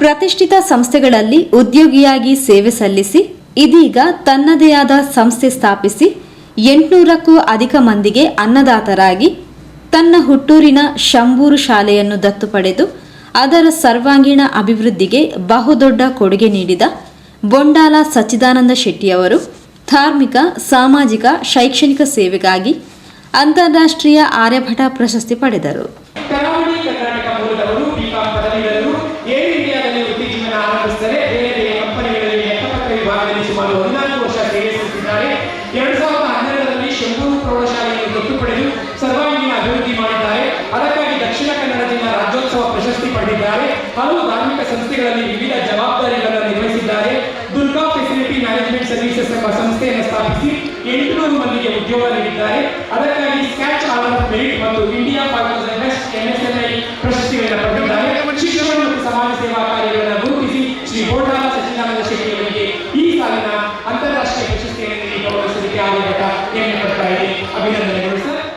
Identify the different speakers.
Speaker 1: ಪ್ರತಿಷ್ಠಿತ ಸಂಸ್ಥೆಗಳಲ್ಲಿ ಉದ್ಯೋಗಿಯಾಗಿ ಸೇವೆ ಸಲ್ಲಿಸಿ, ಇದೀಗ ತನ್ನದೇ ಆದ ಸಂಸ್ಥೆ ಸ್ಥಾಪಿಸಿ, ಎಂಟುನೂರಕ್ಕೂ ಅಧಿಕ ಮಂದಿಗೆ ಅನ್ನದಾತರಾಗಿ ತನ್ನ ಹುಟ್ಟೂರಿನ ಶಂಬೂರು ಶಾಲೆಯನ್ನು ದತ್ತು ಪಡೆದು, ಅದರ ಸರ್ವಾಂಗೀಣ ಅಭಿವೃದ್ಧಿಗೆ ಬಹುದೊಡ್ಡ ಕೊಡುಗೆ ನೀಡಿದ ಬೊಂಡಾಲ ಸಚ್ಚಿದಾನಂದ ಶೆಟ್ಟಿಯವರು ಧಾರ್ಮಿಕ, ಸಾಮಾಜಿಕ, ಶೈಕ್ಷಣಿಕ ಸೇವೆಗಾಗಿ ಅಂತಾರಾಷ್ಟ್ರೀಯ ಆರ್ಯಭಟ ಪ್ರಶಸ್ತಿ ಪಡೆದರು.
Speaker 2: ಹಲವು ಧಾರ್ಮಿಕ ಸಂಸ್ಥೆಗಳಲ್ಲಿ ವಿವಿಧ ಜವಾಬ್ದಾರಿಗಳನ್ನು ನಿರ್ವಹಿಸಿದ್ದಾರೆ. ದುರ್ಗಾ ಫೆಸಿಲಿಟಿ ಮ್ಯಾನೇಜ್ಮೆಂಟ್ ಸರ್ವಿಸಸ್ ಎಂಬ ಸಂಸ್ಥೆಯನ್ನು ಸ್ಥಾಪಿಸಿ ಎಂಟುನೂರು ಮಂದಿಗೆ ಉದ್ಯೋಗ ನೀಡಿದ್ದಾರೆ. ಅದಕ್ಕಾಗಿ